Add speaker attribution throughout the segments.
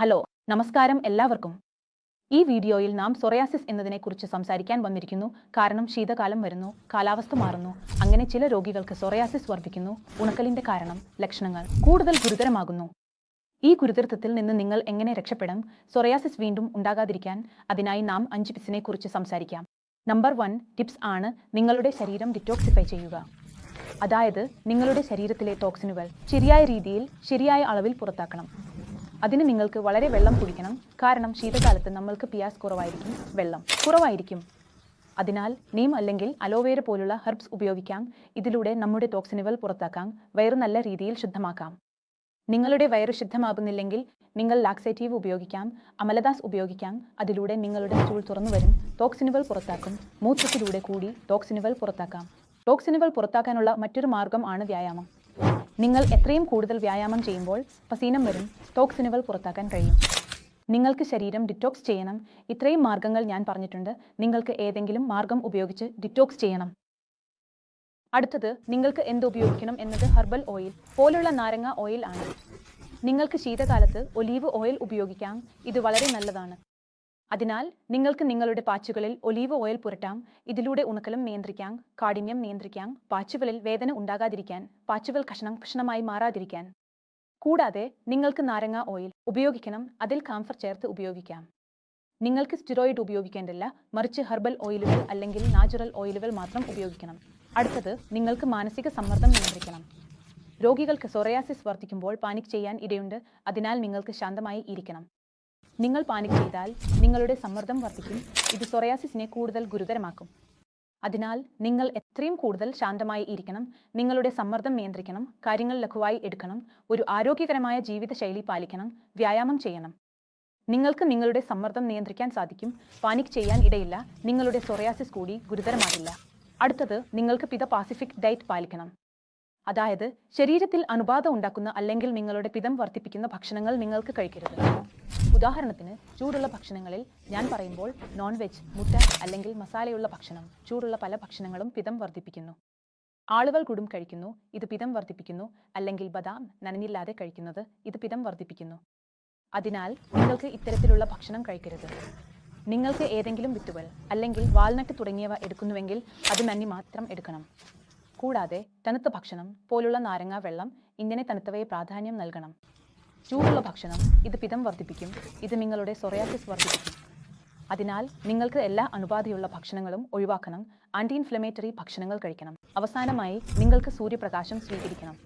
Speaker 1: Hello നമസ്കാരം എല്ലാവർക്കും. ഈ വീഡിയോയിൽ നാം സൊറയാസിസ് എന്നതിനെക്കുറിച്ച് സംസാരിക്കാൻ വന്നിരിക്കുന്നു. കാരണം ശീതകാലം വരുന്നു കാലാവസ്ഥ മാറുന്നു അങ്ങനെ ചില രോഗികൾക്ക് സൊറയാസിസ് വർദ്ധിക്കുന്നു. ഉണക്കലിന്റെ കാരണം ലക്ഷണങ്ങൾ കൂടുതൽ ഗുരുതരമാകുന്നു. ഈ ഗുരുതരത്വത്തിൽ നിന്ന് നിങ്ങൾ എങ്ങനെ രക്ഷപ്പെടാം? സൊറയാസിസ് വീണ്ടും ഉണ്ടാകാതിരിക്കാൻ അതിനായി നാം അഞ്ച് ടിപ്സിനെ കുറിച്ച് സംസാരിക്കാം. നമ്പർ വൺ ടിപ്സ് ആണ് നിങ്ങളുടെ ശരീരം ഡിറ്റോക്സിഫൈ ചെയ്യുക. അതായത് നിങ്ങളുടെ ശരീരത്തിലെ ടോക്സിനുകൾ ശരിയായ രീതിയിൽ ശരിയായ അളവിൽ പുറത്താക്കണം. അതിന് നിങ്ങൾക്ക് വളരെ വെള്ളം കുടിക്കണം. കാരണം ശീതകാലത്ത് നമ്മൾക്ക് പിയാസ് കുറവായിരിക്കും വെള്ളം. കുറവായിരിക്കും. അതിനാൽ നീം അല്ലെങ്കിൽ അലോവേര പോലുള്ള ഹെർബ്സ് ഉപയോഗിക്കാം. ഇതിലൂടെ നമ്മുടെ ടോക്സിനുകൾ പുറത്താക്കാം. വയറ് നല്ല രീതിയിൽ ശുദ്ധമാക്കാം. നിങ്ങളുടെ വയറ് ശുദ്ധമാകുന്നില്ലെങ്കിൽ നിങ്ങൾ ലാക്സേറ്റീവ് ഉപയോഗിക്കാം. അമലദാസ് ഉപയോഗിക്കാം. അതിലൂടെ നിങ്ങളുടെ സ്റ്റൂൾ തുറന്നു വരും. ടോക്സിനുകൾ പുറത്താക്കും. മൂത്രത്തിലൂടെ കൂടി ടോക്സിനുകൾ പുറത്താക്കാം. ടോക്സിനുകൾ പുറത്താക്കാനുള്ള മറ്റൊരു മാർഗം ആണ് വ്യായാമം. നിങ്ങൾ എത്രയും കൂടുതൽ വ്യായാമം ചെയ്യുമ്പോൾ പസീനം വരും ടോക്സിനുകൾ പുറത്താക്കാൻ കഴിയും. നിങ്ങൾക്ക് ശരീരം ഡിറ്റോക്സ് ചെയ്യണം. ഇത്രയും മാർഗങ്ങൾ ഞാൻ പറഞ്ഞിട്ടുണ്ട്. നിങ്ങൾക്ക് ഏതെങ്കിലും മാർഗം ഉപയോഗിച്ച് ഡിറ്റോക്സ് ചെയ്യണം. അടുത്തത് നിങ്ങൾക്ക് എന്ത് ഉപയോഗിക്കണം എന്നത് ഹെർബൽ ഓയിൽ പോലുള്ള നാരങ്ങ ഓയിൽ ആണ്. നിങ്ങൾക്ക് ശീതകാലത്ത് ഒലീവ് ഓയിൽ ഉപയോഗിക്കാം. ഇത് വളരെ നല്ലതാണ്. അതിനാൽ നിങ്ങൾക്ക് നിങ്ങളുടെ പാച്ചുകളിൽ ഒലീവ് ഓയിൽ പുരട്ടാം ഇതിലൂടെ ഉണക്കലും നിയന്ത്രിക്കാം കാഠിന്യം നിയന്ത്രിക്കാം പാച്ചുകളിൽ വേദന ഉണ്ടാകാതിരിക്കാൻ പാച്ചുകൾ കഷണം കഷണമായി മാറാതിരിക്കാൻ. കൂടാതെ നിങ്ങൾക്ക് നാരങ്ങ ഓയിൽ ഉപയോഗിക്കണം അതിൽ കാംഫർ ചേർത്ത് ഉപയോഗിക്കാം. നിങ്ങൾക്ക് സ്റ്റിറോയിഡ് ഉപയോഗിക്കേണ്ടില്ല മറിച്ച് ഹെർബൽ ഓയിലുകൾ അല്ലെങ്കിൽ നാച്ചുറൽ ഓയിലുകൾ മാത്രം ഉപയോഗിക്കണം. അടുത്തത് നിങ്ങൾക്ക് മാനസിക സമ്മർദ്ദം നിയന്ത്രിക്കണം. രോഗികൾക്ക് സൊറയാസിസ് വർദ്ധിക്കുമ്പോൾ പാനിക് ചെയ്യാൻ ഇടയുണ്ട് അതിനാൽ നിങ്ങൾക്ക് ശാന്തമായി ഇരിക്കണം. നിങ്ങൾ പാനിക് ചെയ്താൽ നിങ്ങളുടെ സമ്മർദ്ദം വർദ്ധിക്കും ഇത് സൊറയാസിസിനെ കൂടുതൽ ഗുരുതരമാക്കും. അതിനാൽ നിങ്ങൾ എത്രയും കൂടുതൽ ശാന്തമായി ഇരിക്കണം നിങ്ങളുടെ സമ്മർദ്ദം നിയന്ത്രിക്കണം കാര്യങ്ങൾ ലഘുവായി എടുക്കണം ഒരു ആരോഗ്യകരമായ ജീവിതശൈലി പാലിക്കണം വ്യായാമം ചെയ്യണം. നിങ്ങൾക്ക് നിങ്ങളുടെ സമ്മർദ്ദം നിയന്ത്രിക്കാൻ സാധിക്കും പാനിക് ചെയ്യാൻ ഇടയില്ല നിങ്ങളുടെ സൊറയാസിസ് കൂടി ഗുരുതരമാകില്ല. അടുത്തത് നിങ്ങൾക്ക് പിത പാസിഫിക് ഡയറ്റ് പാലിക്കണം. അതായത് ശരീരത്തിൽ അണുബാധ ഉണ്ടാക്കുന്ന അല്ലെങ്കിൽ നിങ്ങളുടെ പിതം വർദ്ധിപ്പിക്കുന്ന ഭക്ഷണങ്ങൾ നിങ്ങൾക്ക് കഴിക്കരുത്. ഉദാഹരണത്തിന് ചൂടുള്ള ഭക്ഷണങ്ങളിൽ ഞാൻ പറയുമ്പോൾ നോൺ വെജ് മുട്ട അല്ലെങ്കിൽ മസാലയുള്ള ഭക്ഷണം ചൂടുള്ള പല ഭക്ഷണങ്ങളും പിതം വർദ്ധിപ്പിക്കുന്നു. ആളുകൾ കുടും കഴിക്കുന്നു ഇത് പിതം വർദ്ധിപ്പിക്കുന്നു അല്ലെങ്കിൽ ബദാം നനഞ്ഞില്ലാതെ കഴിക്കുന്നത് ഇത് പിതം വർദ്ധിപ്പിക്കുന്നു. അതിനാൽ നിങ്ങൾക്ക് ഇത്തരത്തിലുള്ള ഭക്ഷണം കഴിക്കരുത്. നിങ്ങൾക്ക് ഏതെങ്കിലും വിത്തുകൾ അല്ലെങ്കിൽ വാൽനട്ട് തുടങ്ങിയവ എടുക്കുന്നുവെങ്കിൽ അത് നന്ദി മാത്രം എടുക്കണം. കൂടാതെ തണുത്ത ഭക്ഷണം പോലുള്ള നാരങ്ങ വെള്ളം ഇങ്ങനെ തണുത്തവയെ പ്രാധാന്യം നൽകണം. ചൂടുള്ള ഭക്ഷണം ഇത് പിതം വർദ്ധിപ്പിക്കും ഇത് നിങ്ങളുടെ സൊറയാസിസ് വർദ്ധിപ്പിക്കും. അതിനാൽ നിങ്ങൾക്ക് എല്ലാ അണുബാധയുള്ള ഭക്ഷണങ്ങളും ഒഴിവാക്കണം ആന്റി ഇൻഫ്ലമേറ്ററി ഭക്ഷണങ്ങൾ കഴിക്കണം. അവസാനമായി നിങ്ങൾക്ക് സൂര്യപ്രകാശം സ്വീകരിക്കണം.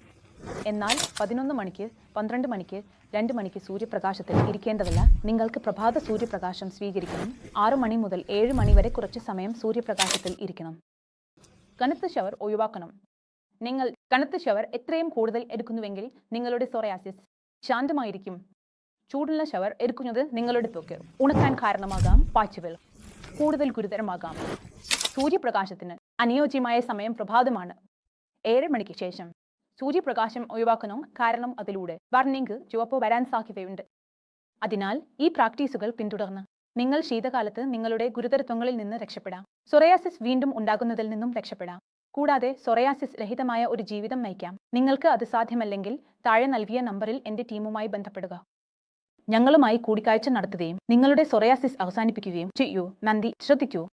Speaker 1: എന്നാൽ പതിനൊന്ന് മണിക്ക് പന്ത്രണ്ട് മണിക്ക് രണ്ട് മണിക്ക് സൂര്യപ്രകാശത്തിൽ ഇരിക്കേണ്ടതല്ല. നിങ്ങൾക്ക് പ്രഭാത സൂര്യപ്രകാശം സ്വീകരിക്കണം. ആറു മണി മുതൽ ഏഴ് മണി വരെ കുറച്ച് സമയം സൂര്യപ്രകാശത്തിൽ ഇരിക്കണം. കനത്ത ഷവർ ഒഴിവാക്കണം. നിങ്ങൾ കനത്ത ഷവർ എത്രയും കൂടുതൽ എടുക്കുന്നുവെങ്കിൽ നിങ്ങളുടെ സൊറയാസിസ് ശാന്തമായിരിക്കും. ചൂടുള്ള ഷവർ എടുക്കുന്നത് നിങ്ങളുടെ ത്വക്ക് ഉണക്കാൻ കാരണമാകാം പാച്ചുകൾ കൂടുതൽ ഗുരുതരമാകാം. സൂര്യപ്രകാശത്തിന് അനുയോജ്യമായ സമയം പ്രഭാതമാണ്. ഏഴ് മണിക്ക് ശേഷം. സൂര്യപ്രകാശം ഒഴിവാക്കുന്നു കാരണം അതിലൂടെ ബർണിംഗ് ചുവപ്പ് വരാൻ സാധ്യതയുണ്ട്. അതിനാൽ ഈ പ്രാക്ടീസുകൾ പിന്തുടർന്ന്. നിങ്ങൾ ശീതകാലത്ത് നിങ്ങളുടെ ഗുരുതരത്വങ്ങളിൽ നിന്ന് രക്ഷപ്പെടാം. സൊറയാസിസ് വീണ്ടും ഉണ്ടാകുന്നതിൽ നിന്നും രക്ഷപ്പെടാം. കൂടാതെ സൊറയാസിസ് രഹിതമായ ഒരു ജീവിതം നയിക്കാം. നിങ്ങൾക്ക് അത് സാധ്യമല്ലെങ്കിൽ താഴെ നൽകിയ നമ്പറിൽ എന്റെ ടീമുമായി ബന്ധപ്പെടുക. ഞങ്ങളുമായി കൂടിക്കാഴ്ച നടത്തുകയും നിങ്ങളുടെ സൊറയാസിസ് അവസാനിപ്പിക്കുകയും ചെയ്യൂ. നന്ദി. ശ്രദ്ധിക്കൂ.